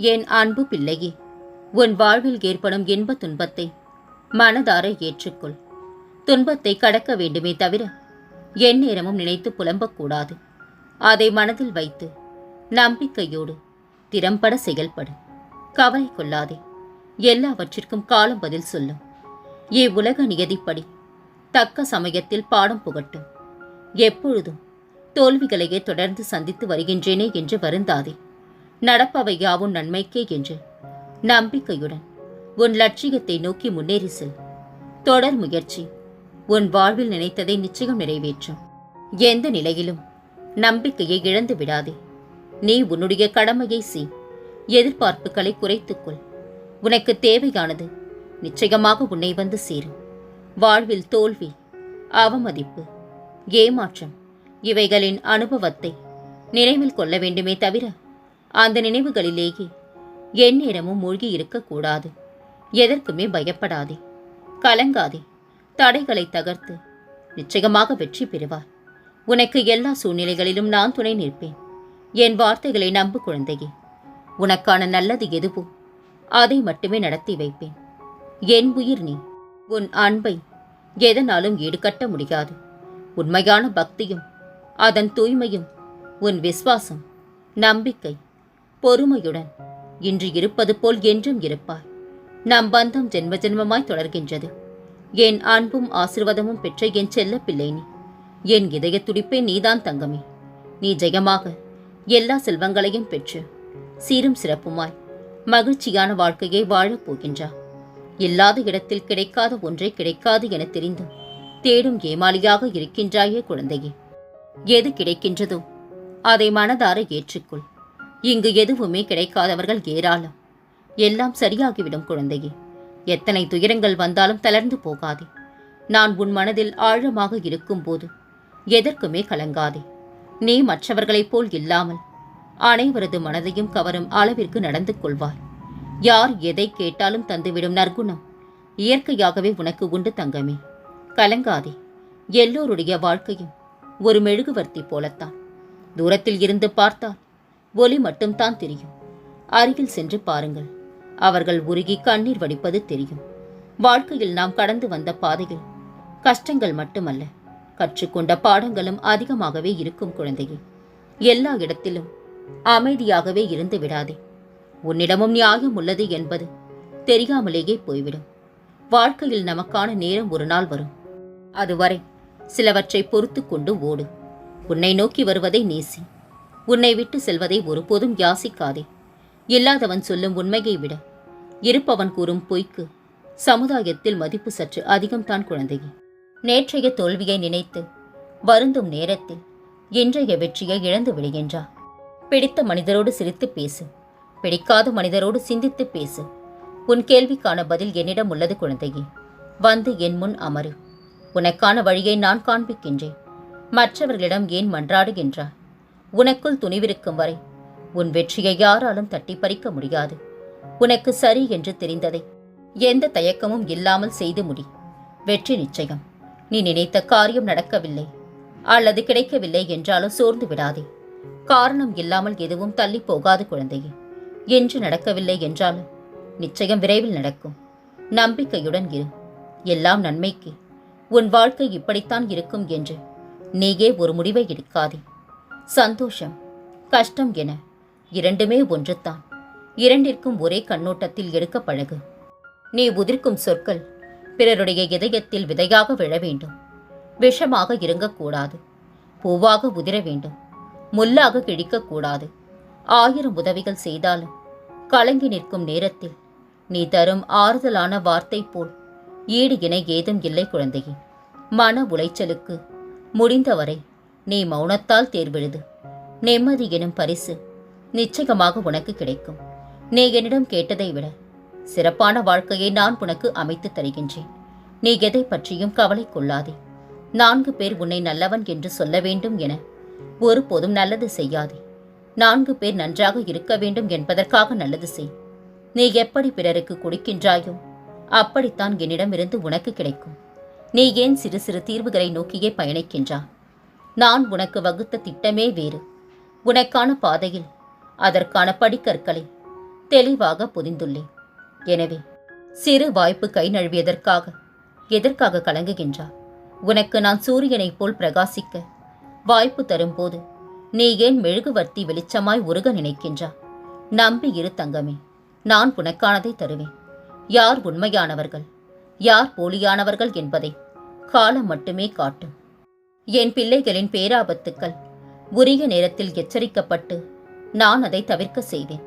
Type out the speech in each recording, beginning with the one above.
என் அன்பு பிள்ளையே உன் வாழ்வில் ஏற்படும் இன்ப துன்பத்தை மனதார ஏற்றுக்கொள். துன்பத்தை கடக்க வேண்டுமே தவிர எந்நேரமும் நினைத்து புலம்பக்கூடாது அதை மனதில் வைத்து நம்பிக்கையோடு திறம்பட செயல்படு. கவலை கொள்ளாதே. எல்லாவற்றிற்கும் காலம் பதில் சொல்லும். இவ்வுலக நியதிப்படி தக்க சமயத்தில் பாடம் புகட்டும். எப்பொழுதும் தோல்விகளையே தொடர்ந்து சந்தித்து வருகின்றேனே என்று வருந்தாதே. நடப்பவை யாவும் நன்மைக்கே என்று நம்பிக்கையுடன் உன் லட்சியத்தை நோக்கி முன்னேறி செல். தொடர் முயற்சி. உன் வாழ்வில் நினைத்ததை நிச்சயம் நிறைவேற்றும். எந்த நிலையிலும் நம்பிக்கையை இழந்து விடாதே. நீ உன்னுடைய கடமையை செய். எதிர்பார்ப்புகளை குறைத்துக்கொள் உனக்கு தேவையானது நிச்சயமாக உன்னை வந்து சேரும். வாழ்வில் தோல்வி அவமதிப்பு ஏமாற்றம் இவைகளின் அனுபவத்தை நினைவில் கொள்ள வேண்டுமே தவிர அந்த நினைவுகளிலேயே எந்நேரமும் மூழ்கி இருக்கக்கூடாது. எதற்குமே பயப்படாதே. கலங்காதே. தடைகளை தகர்த்து நிச்சயமாக வெற்றி பெறுவார். உனக்கு எல்லா சூழ்நிலைகளிலும் நான் துணை நிற்பேன். என் வார்த்தைகளை நம்பு குழந்தையே. உனக்கான நல்லது எதுவோ அதை மட்டுமே நடத்தி வைப்பேன். என் உயிர் நீ. உன் அன்பை எதனாலும் ஈடுகட்ட முடியாது. உண்மையான பக்தியும் அதன் தூய்மையும் உன் விசுவாசம் நம்பிக்கை பொறுமையுடன் இன்று இருப்பது போல் என்றும் இருப்பாய். நம் பந்தம் ஜென்ம ஜென்மமாய் தொடர்கின்றது. என் அன்பும் ஆசிர்வாதமும் பெற்ற என் செல்ல பிள்ளை நீ. என் இதய துடிப்பே நீதான் தங்கமே. நீ ஜெயமாக எல்லா செல்வங்களையும் பெற்று சீரும் சிறப்புமாய் மகிழ்ச்சியான வாழ்க்கையை வாழப் போகின்றா. இல்லாத இடத்தில் கிடைக்காத ஒன்றை கிடைக்காது என தெரிந்தும் தேடும் ஏமாளியாக இருக்கின்றாயே குழந்தையே. எது கிடைக்கின்றதோ அதை மனதார ஏற்றுக்கொள். இங்கு எதுவுமே கிடைக்காதவர்கள் ஏராளம். எல்லாம் சரியாகிவிடும் குழந்தையே. எத்தனை துயரங்கள் வந்தாலும் தளர்ந்து போகாதே. நான் உன் மனதில் ஆழமாக இருக்கும்போது எதற்குமே கலங்காதே. நீ மற்றவர்களைப் போல் இல்லாமல் அனைவரது மனதையும் கவரும் அளவிற்கு நடந்து கொள்வாய். யார் எதை கேட்டாலும் தந்துவிடும் நற்குணம் இயற்கையாகவே உனக்கு உண்டு தங்கமே. கலங்காதே. எல்லோருடைய வாழ்க்கையும் ஒரு மெழுகுவர்த்தி போலத்தான். தூரத்தில் இருந்து பார்த்தால் ஒலி மட்டும்தான் தெரியும். அருகில் சென்று பாருங்கள். அவர்கள் உருகி கண்ணீர் வடிப்பது தெரியும். வாழ்க்கையில் நாம் கடந்து வந்த பாதையில் கஷ்டங்கள் மட்டுமல்ல. கற்றுக்கொண்ட பாடங்களும் அதிகமாகவே இருக்கும் குழந்தையே. எல்லா இடத்திலும் அமைதியாகவே இருந்து விடாதே. உன்னிடமும் நியாயம் உள்ளது என்பது தெரியாமலேயே போய்விடும். வாழ்க்கையில் நமக்கான நேரம் ஒரு நாள் வரும். அதுவரை சிலவற்றை பொறுத்து கொண்டு ஓடு. உன்னை நோக்கி வருவதை நேசி. உன்னை விட்டு செல்வதை ஒருபோதும் யாசிக்காதே. இல்லாதவன் சொல்லும் உண்மையை விட இருப்பவன் கூறும் பொய்க்கு சமுதாயத்தில் மதிப்பு சற்று அதிகம்தான் குழந்தையே. நேற்றைய தோல்வியை நினைத்து வருந்தும் நேரத்தில் இன்றைய வெற்றியை இழந்து விடுகின்றார் பிடித்த மனிதரோடு சிரித்து பேசு பிடிக்காத மனிதரோடு சிந்தித்து பேசு. உன் கேள்விக்கான பதில் என்னிடம் உள்ளது குழந்தையே. வந்து என் முன் அமரு. உனக்கான வழியை நான் காண்பிக்கின்றேன். மற்றவர்களிடம் ஏன் மன்றாடுகின்றார் உனக்குள் துணிவிருக்கும் வரை உன் வெற்றியை யாராலும் தட்டி பறிக்க முடியாது. உனக்கு சரி என்று தெரிந்ததை எந்த தயக்கமும் இல்லாமல் செய்து முடி. வெற்றி நிச்சயம். நீ நினைத்த காரியம் நடக்கவில்லை. அல்லது கிடைக்கவில்லை என்றாலும் சோர்ந்து விடாதே. காரணம் இல்லாமல் எதுவும் தள்ளி போகாது குழந்தையே. என்று நடக்கவில்லை என்றாலும் நிச்சயம் விரைவில் நடக்கும். நம்பிக்கையுடன் இரு. எல்லாம் நன்மைக்கு. உன் வாழ்க்கை இப்படித்தான் இருக்கும் என்று நீயே ஒரு முடிவை எடுக்காதே. சந்தோஷம் கஷ்டம் என இரண்டுமே ஒன்றுத்தான் இரண்டிற்கும் ஒரே கண்ணோட்டத்தில் எடுக்க பழகு. நீ உதிர்க்கும் சொற்கள் பிறருடைய இதயத்தில் விதையாக விழ வேண்டும். விஷமாக இருங்கக்கூடாது பூவாக உதிர வேண்டும். முள்ளாக கிழிக்கக்கூடாது. ஆயிரம் உதவிகள் செய்தாலும் கலங்கி நிற்கும் நேரத்தில் நீ தரும் ஆறுதலான வார்த்தை போல் ஈடு இணை ஏதும் இல்லை குழந்தையே. மன உளைச்சலுக்கு முடிந்தவரை நீ மௌனத்தால் தேர்வெழுது. நிம்மதி எனும் பரிசு நிச்சயமாக உனக்கு கிடைக்கும். நீ என்னிடம் கேட்டதை விட சிறப்பான வாழ்க்கையை நான் உனக்கு அமைத்து தருகின்றேன். நீ எதை பற்றியும் கவலை கொள்ளாதே. நான்கு பேர் உன்னை நல்லவன் என்று சொல்ல வேண்டும் என ஒருபோதும் நல்லது செய்யாதே. நான்கு பேர் நன்றாக இருக்க வேண்டும் என்பதற்காக நல்லது செய். நீ எப்படி பிறருக்கு கொடுக்கின்றாயோ அப்படித்தான் என்னிடமிருந்து உனக்கு கிடைக்கும். நீ ஏன் சிறு சிறு தீர்வுகளை நோக்கியே பயணிக்கின்றான் நான் உனக்கு வகுத்த திட்டமே வேறு. உனக்கான பாதையில் அதற்கான படிக்கற்களை தெளிவாக புரிந்துள்ளேன். எனவே சிறு வாய்ப்பு கை நழுவியதற்காக எதற்காக கலங்குகின்றார் உனக்கு நான் சூரியனைப் போல் பிரகாசிக்க வாய்ப்பு தரும்போது நீ ஏன் மெழுகுவர்த்தி வெளிச்சமாய் உருக நினைக்கின்றா நம்பி இரு தங்கமே நான் உனக்கானதை தருவேன். யார் உண்மையானவர்கள்? யார் போலியானவர்கள் என்பதை காலம் மட்டுமே காட்டும். என் பிள்ளைகளின் பேராபத்துக்கள் உரிய நேரத்தில் எச்சரிக்கப்பட்டு நான் அதை தவிர்க்க செய்வேன்.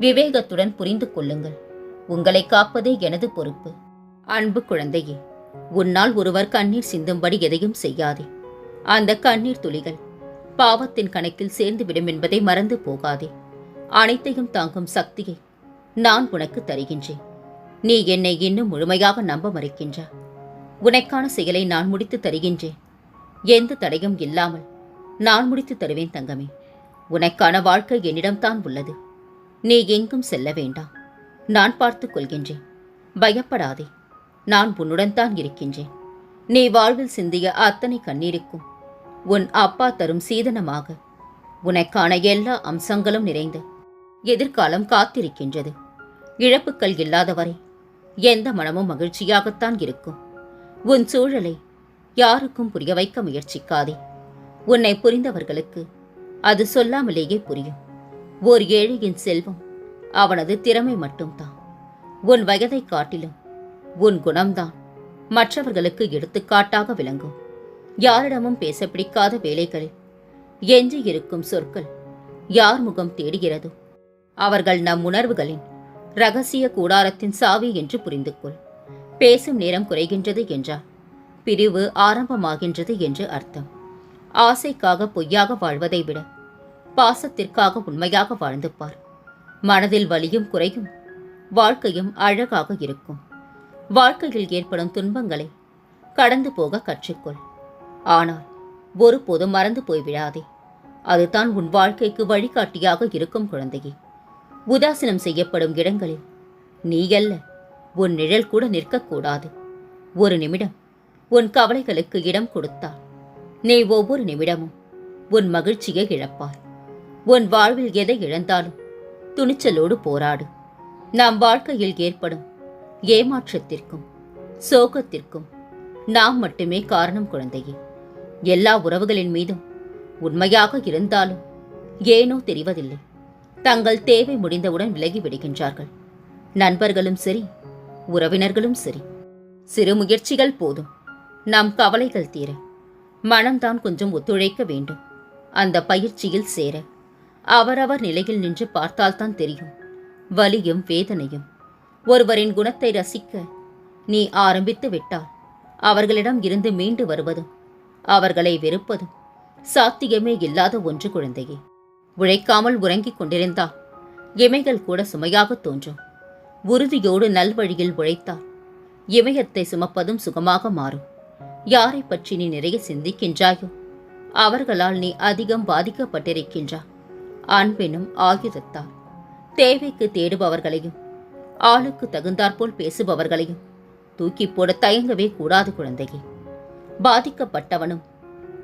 விவேகத்துடன் புரிந்து கொள்ளுங்கள். உங்களை காப்பதே எனது பொறுப்பு. அன்பு குழந்தையே உன்னால் ஒருவர் கண்ணீர் சிந்தும்படி எதையும் செய்யாதே. அந்த கண்ணீர் துளிகள் பாவத்தின் கணக்கில் சேர்ந்துவிடும் என்பதை மறந்து போகாதே. அனைத்தையும் தாங்கும் சக்தியை நான் உனக்கு தருகின்றேன். நீ என்னை இன்னும் முழுமையாக நம்ப மறுக்கின்றா உனக்கான செயலை நான் முடித்து தருகின்றேன். எந்த தடையும் இல்லாமல் நான் முடித்து தருவேன் தங்கமே. உனக்கான வாழ்க்கை என்னிடம்தான் உள்ளது. நீ எங்கும் செல்ல வேண்டாம். நான் பார்த்துக் கொள்கின்றேன். பயப்படாதே. நான் உன்னுடன் தான் இருக்கின்றேன். நீ வாழ்வில் சிந்திய அத்தனை கண்ணீருக்கும் உன் அப்பா தரும் சீதனமாக உனக்கான எல்லா அம்சங்களும் நிறைந்த எதிர்காலம் காத்திருக்கின்றது. இழப்புக்கள் இல்லாதவரை எந்த மனமும் மகிழ்ச்சியாகத்தான் இருக்கும். உன் சூழலை யாருக்கும் புரிய வைக்க முயற்சிக்காதே. உன்னை புரிந்தவர்களுக்கு அது சொல்லாமலேயே புரியும். ஓர் ஏழையின் செல்வம் அவனது திறமை மட்டும்தான். உன் வயதை காட்டிலும் உன் குணம்தான் மற்றவர்களுக்கு எடுத்துக்காட்டாக விளங்கும். யாரிடமும் பேச பிடிக்காத வேலைகளில் எஞ்சி இருக்கும் சொற்கள் யார் முகம் தேடுகிறதோ அவர்கள் நம் உணர்வுகளின் ரகசிய கூடாரத்தின் சாவி என்று புரிந்து கொள் பேசும் நேரம் குறைகின்றது என்றார். பிரிவு ஆரம்பமாகின்றது என்று அர்த்தம். ஆசைக்காக பொய்யாக வாழ்வதை விட பாசத்திற்காக உண்மையாக வாழ்ந்து பார். மனதில் வலியும் குறையும் வாழ்க்கையும் அழகாக இருக்கும். வாழ்க்கையில் ஏற்படும் துன்பங்களை கடந்து போக கற்றுக்கொள். ஆனால் ஒருபோதும் மறந்து போய்விடாதே. அதுதான் உன் வாழ்க்கைக்கு வழிகாட்டியாக இருக்கும் குழந்தையே. உதாசீனம் செய்யப்படும் இடங்களில் நீயல்ல உன் நிழல் கூட நிற்கக்கூடாது. ஒரு நிமிடம் உன் கவலைகளுக்கு இடம் கொடுத்தால் நீ ஒவ்வொரு நிமிடமும் உன் மகிழ்ச்சியை இழப்பாய். உன் வாழ்வில் எதை இழந்தாலும் துணிச்சலோடு போராடு. நம் வாழ்க்கையில் ஏற்படும் ஏமாற்றத்திற்கும் சோகத்திற்கும் நாம் மட்டுமே காரணம் குழந்தையே. எல்லா உறவுகளின் மீதும் உண்மையாக இருந்தாலும் ஏனோ தெரிவதில்லை. தங்கள் தேவை முடிந்தவுடன் விலகி விடுகின்றார்கள். நண்பர்களும் சரி உறவினர்களும் சரி. சிறு முயற்சிகள் போதும். நம் கவலைகள் தீர. மனம்தான் கொஞ்சம் ஒத்துழைக்க வேண்டும். அந்த பயிற்சியில் சேர. அவரவர் நிலையில் நின்று பார்த்தால்தான் தெரியும். வலியும் வேதனையும். ஒருவரின் குணத்தை ரசிக்க நீ ஆரம்பித்து விட்டால் அவர்களிடம் இருந்து மீண்டு வருவதும் அவர்களை வெறுப்பதும் சாத்தியமே இல்லாத ஒன்று குழந்தையே. உழைக்காமல் உறங்கிக் கொண்டிருந்தால் இமைகள் கூட சுமையாக தோன்றும். உறுதியோடு நல்வழியில் உழைத்தால் இமயத்தை சுமப்பதும் சுகமாக மாறும். யாரை பற்றி நீ நிறைய சிந்திக்கின்றாயோ? அவர்களால் நீ அதிகம் பாதிக்கப்பட்டிருக்கின்றா. அன்பெனும் ஆயுதத்தால். தேவைக்கு தேடுபவர்களையும் ஆளுக்கு தகுந்தாற்போல் பேசுபவர்களையும் தூக்கி போட தயங்கவே கூடாது குழந்தையே. பாதிக்கப்பட்டவனும்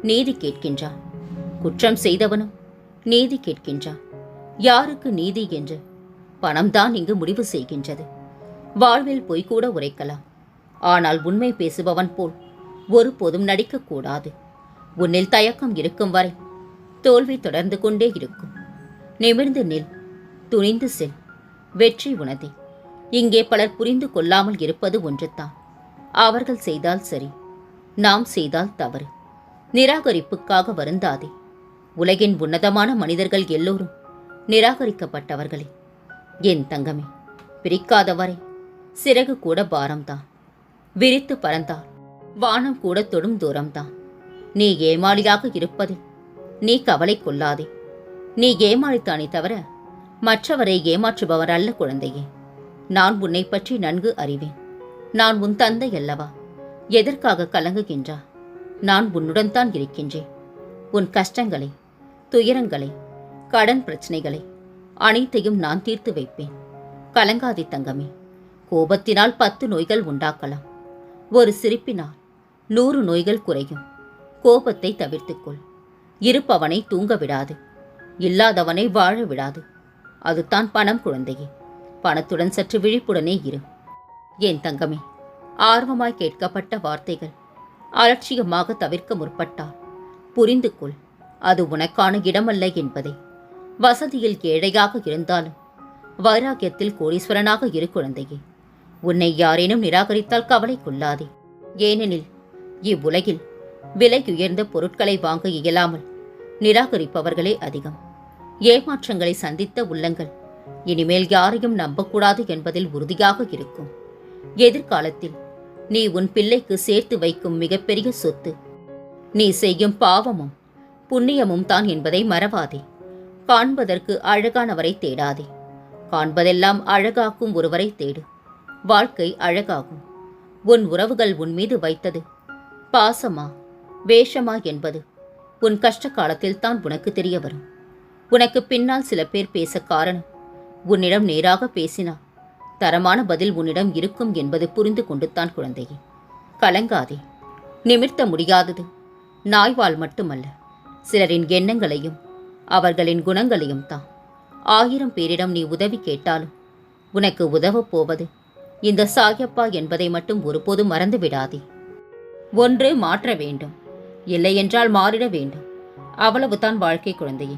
நீதி கேட்கின்றான் குற்றம் செய்தவனும் நீதி கேட்கின்றான் யாருக்கு நீதி என்று பணம்தான் இங்கு முடிவு செய்கின்றது. வாழ்வில் பொய்கூட உரைக்கலாம். ஆனால் உண்மை பேசுபவன் போல் ஒருபோதும் நடிக்கக்கூடாது. உன்னில் தயக்கம் இருக்கும் வரை தோல்வி தொடர்ந்து கொண்டே இருக்கும். நிமிர்ந்து நில் துணிந்து செல் வெற்றி உனதே. இங்கே பலர் புரிந்து கொள்ளாமல் இருப்பது ஒன்றுதான். அவர்கள் செய்தால் சரி நாம் செய்தால் தவறு. நிராகரிப்புக்காக வருந்தாதே. உலகின் உன்னதமான மனிதர்கள் எல்லோரும் நிராகரிக்கப்பட்டவர்களே. என் தங்கமே பிரிக்காதவரை சிறகு கூட பாரம்தான். விரித்து பறந்தால் வானம் கூட தொடும் தூரம்தான். நீ ஏமாளியாக இருப்பதில் நீ கவலை கொள்ளாதே. நீ ஏமாளித்தானே தவிர மற்றவரை ஏமாற்றுபவர் அல்ல குழந்தையே. நான் உன்னை பற்றி நன்கு அறிவேன். நான் உன் தந்தை அல்லவா? எதற்காக கலங்குகின்றா? நான் உன்னுடன் தான் இருக்கின்றேன். உன் கஷ்டங்களை துயரங்களை கடன் பிரச்சனைகளை அனைத்தையும் நான் தீர்த்து வைப்பேன். கலங்காதே தங்கமே. கோபத்தினால் பத்து நோய்கள் உண்டாக்கலாம். ஒரு சிரிப்பினால் நூறு நோய்கள் குறையும். கோபத்தை தவிர்த்துக்கொள். இருப்பவனை தூங்க விடாது. இல்லாதவனை வாழ விடாது. அதுதான் பணம் குழந்தையே. பணத்துடன் சற்று விழிப்புடனே இரு. ஏன் தங்கமே? ஆர்வமாய் கேட்கப்பட்ட வார்த்தைகள். அலட்சியமாக தவிர்க்க முற்பட்டால் புரிந்து கொள். அது உனக்கான இடமல்ல என்பதை. வசதியில் ஏழையாக இருந்தாலும் வைராக்கியத்தில் கோடீஸ்வரனாக இரு குழந்தையே. உன்னை யாரேனும் நிராகரித்தால் கவலை கொள்ளாதே. ஏனெனில் இவ்வுலகில் விலையுயர்ந்த பொருட்களை வாங்க இயலாமல் நிராகரிப்பவர்களே அதிகம். ஏமாற்றங்களை சந்தித்த உள்ளங்கள் இனிமேல் யாரையும் நம்பக்கூடாது என்பதில் உறுதியாக இருக்கும். எதிர்காலத்தில் நீ உன் பிள்ளைக்கு சேர்த்து வைக்கும் மிகப்பெரிய சொத்து. நீ செய்யும் பாவமும் புண்ணியமும் தான் என்பதை மறவாதே. காண்பதற்கு அழகானவரை தேடாதே. காண்பதெல்லாம் அழகாக்கும் ஒருவரை தேடு. வாழ்க்கை அழகாகும். உன் உறவுகள் உன் மீது வைத்தது பாசமா வேஷமா என்பது உன் கஷ்ட காலத்தில் தான் உனக்கு தெரிய வரும். உனக்கு பின்னால் சில பேர் பேச காரணம். உன்னிடம் நேராக பேசினா தரமான பதில் உன்னிடம் இருக்கும் என்பது புரிந்து கொண்டுத்தான் குழந்தையே. கலங்காதே. நிமிர்த்த முடியாதது. நாய்வால் மட்டுமல்ல. சிலரின் எண்ணங்களையும் அவர்களின் குணங்களையும் தான். ஆயிரம் பேரிடம் நீ உதவி கேட்டாலும் உனக்கு உதவப் போவது இந்த சாயப்பா என்பதை மட்டும் ஒருபோதும் மறந்து விடாதே ஒன்று மாற்ற வேண்டும். இல்லையென்றால் மாறிட வேண்டும். அவ்வளவுதான் வாழ்க்கை குழந்தையே.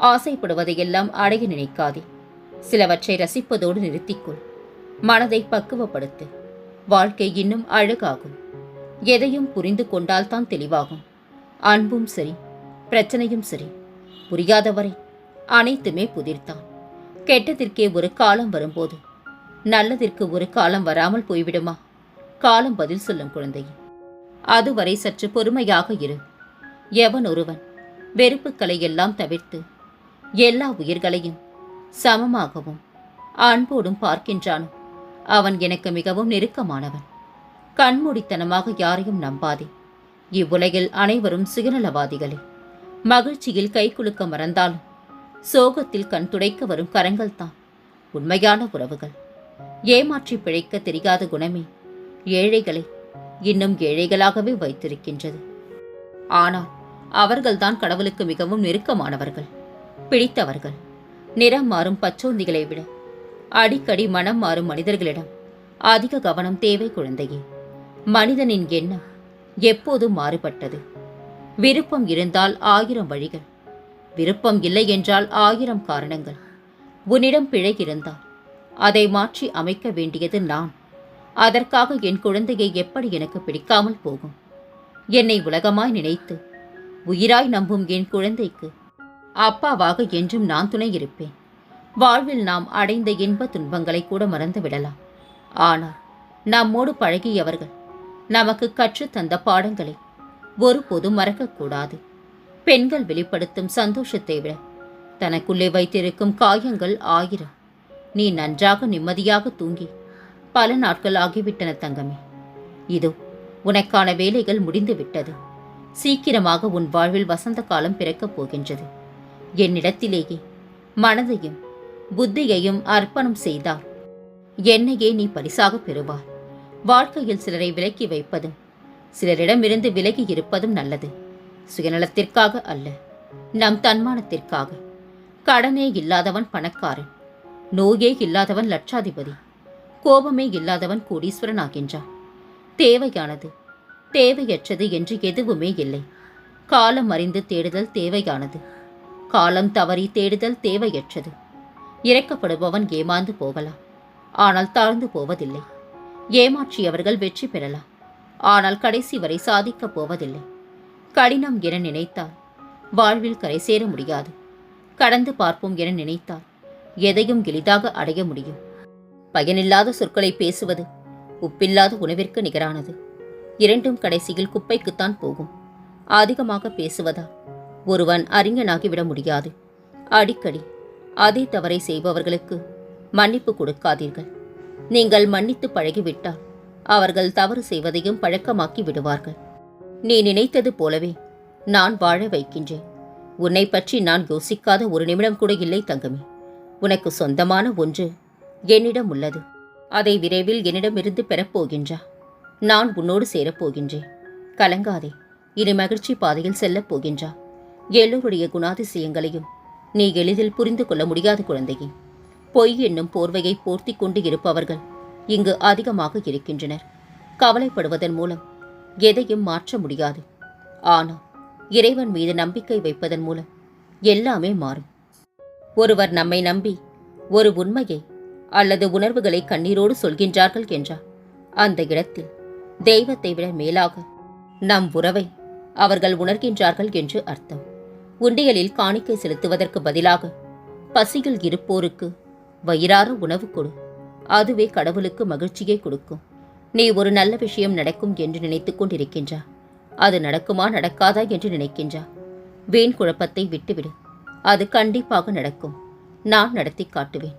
ஆசைப்படுவதையெல்லாம் அடைய நினைக்காதே. சிலவற்றை ரசிப்பதோடு நிறுத்திக்கொள். மனதை பக்குவப்படுத்து. வாழ்க்கை இன்னும் அழகாகும். எதையும் புரிந்து கொண்டால்தான் தெளிவாகும். அன்பும் சரி பிரச்சனையும் சரி. புரியாதவரை அனைத்துமே புதிர்த்தான். கெட்டதிற்கே ஒரு காலம் வரும்போது. நல்லதிற்கு ஒரு காலம் வராமல் போய்விடுமா? காலம் பதில் சொல்லும் குழந்தையே. அதுவரை சற்று பொறுமையாக இரு. எவன் ஒருவன்? வெறுப்புக்களை எல்லாம் தவிர்த்து எல்லா உயிர்களையும் சமமாகவும் அன்போடும் பார்க்கின்றானோ? அவன் எனக்கு மிகவும் நெருக்கமானவன். கண்மூடித்தனமாக யாரையும் நம்பாதே. இவ்வுலகில் அனைவரும் சுயநலவாதிகளே. மகிழ்ச்சியில் கைகுலுக்க மறந்தாலும் சோகத்தில் கண் துடைக்க வரும் கரங்கள்தான் உண்மையான உறவுகள். ஏமாற்றி பிழைக்க தெரியாத குணமே. ஏழைகளை இன்னும் ஏழைகளாகவே வைத்திருக்கின்றது. ஆனால் அவர்கள்தான் கடவுளுக்கு மிகவும் நெருக்கமானவர்கள் பிடித்தவர்கள். நிறம் மாறும் பச்சோந்திகளை விட அடிக்கடி மனம் மாறும் மனிதர்களிடம் அதிக கவனம் தேவை குழந்தையே. மனிதனின் எண்ணம் எப்போதும் மாறுபட்டது? விருப்பம் இருந்தால் ஆயிரம் வழிகள். விருப்பம் இல்லை என்றால் ஆயிரம் காரணங்கள். உன்னிடம் பிழை இருந்தால் அதை மாற்றி அமைக்க வேண்டியது நான். அதற்காக என் குழந்தையை எப்படி எனக்கு பிடிக்காமல் போகும்? என்னை உலகமாய் நினைத்து உயிராய் நம்பும் என் குழந்தைக்கு அப்பாவாக என்றும் நான் துணை இருப்பேன். வாழ்வில் நாம் அடைந்த இன்ப துன்பங்களை கூட மறந்து விடலாம். ஆனால் நம்மோடு பழகியவர்கள் நமக்கு கற்றுத் தந்த பாடங்களை ஒருபோதும் மறக்கக்கூடாது. பெண்கள் வெளிப்படுத்தும் சந்தோஷத்தை விட தனக்குள்ளே வைத்திருக்கும் காயங்கள் ஆயிரம். நீ நன்றாக நிம்மதியாக தூங்கி பல நாட்கள் ஆகிவிட்டன தங்கமே. இதோ உனக்கான வேலைகள் முடிந்துவிட்டது. சீக்கிரமாக உன் வாழ்வில் வசந்த காலம் பிறக்கப் போகின்றது. என்னிடத்திலேயே மனதையும் புத்தியையும் அர்ப்பணம் செய்தால் என்னையே நீ பரிசாக பெறுவார் வாழ்க்கையில் சிலரை விலக்கி வைப்பதும் சிலரிடமிருந்து விலகி இருப்பதும் நல்லது. சுயநலத்திற்காக அல்ல நம் தன்மானத்திற்காக. கடனே இல்லாதவன் பணக்காரன் நோயே இல்லாதவன் லட்சாதிபதி. கோபமே இல்லாதவன் கோடீஸ்வரன் ஆகின்றான் தேவையானது தேவையற்றது என்று எதுவுமே இல்லை. காலம் அறிந்து தேடுதல் தேவையானது. காலம் தவறி தேடுதல் தேவையற்றது. இறக்கப்படுபவன் ஏமாந்து போகலாம். ஆனால் தாழ்ந்து போவதில்லை. ஏமாற்றியவர்கள் வெற்றி பெறலாம். ஆனால் கடைசி வரை சாதிக்கப் போவதில்லை. கடினம் என நினைத்தால் வாழ்வில் கரை சேர முடியாது. கடந்து பார்ப்போம் என நினைத்தால் எதையும் எளிதாக அடைய முடியும். பயனில்லாத சொற்களை பேசுவது உப்பில்லாத உணவிற்கு நிகரானது. இரண்டும் கடைசியில் குப்பைக்குத்தான் போகும். அதிகமாக பேசுவதால் ஒருவன் அறிஞனாகிவிட முடியாது. அடிக்கடி அதே தவறை செய்பவர்களுக்கு மன்னிப்பு கொடுக்காதீர்கள். நீங்கள் மன்னித்து பழகிவிட்டால் அவர்கள் தவறு செய்வதையும் பழக்கமாக்கி விடுவார்கள். நீ நினைத்தது போலவே நான் வாழ வைக்கின்றேன். உன்னை பற்றி நான் யோசிக்காத ஒரு நிமிடம் கூட இல்லை தங்கமே. உனக்கு சொந்தமான ஒன்று என்னிடம் உள்ளது. அதை விரைவில் என்னிடமிருந்து பெறப்போகின்றா நான் உன்னோடு சேரப்போகின்றேன் கலங்காதே. இனி மகிழ்ச்சி பாதையில் செல்லப் போகின்றா. எல்லோருடைய குணாதிசயங்களையும் நீ எளிதில் புரிந்து கொள்ள முடியாத குழந்தையே. பொய் என்னும் போர்வையை போர்த்திக் கொண்டு இருப்பவர்கள் இங்கு அதிகமாக இருக்கின்றனர். கவலைப்படுவதன் மூலம் எதையும் மாற்ற முடியாது. ஆனால் இறைவன் மீது நம்பிக்கை வைப்பதன் மூலம் எல்லாமே மாறும். ஒருவர் நம்மை நம்பி ஒரு உண்மையை அல்லது உணர்வுகளை கண்ணீரோடு சொல்கின்றார்கள் என்றார். அந்த இடத்தில் தெய்வத்தை விட மேலாக நம் உறவை அவர்கள் உணர்கின்றார்கள் என்று அர்த்தம். உண்டியலில் காணிக்கை செலுத்துவதற்கு பதிலாக பசியில் இருப்போருக்கு வயிறார உணவு கொடு. அதுவே கடவுளுக்கு மகிழ்ச்சியை கொடுக்கும். நீ ஒரு நல்ல விஷயம் நடக்கும் என்று நினைத்துக் கொண்டிருக்கின்றா அது நடக்குமா நடக்காதா என்று நினைக்கின்றா வீண் குழப்பத்தை விட்டுவிடு. அது கண்டிப்பாக நடக்கும். நான் நடத்தி காட்டுவேன்.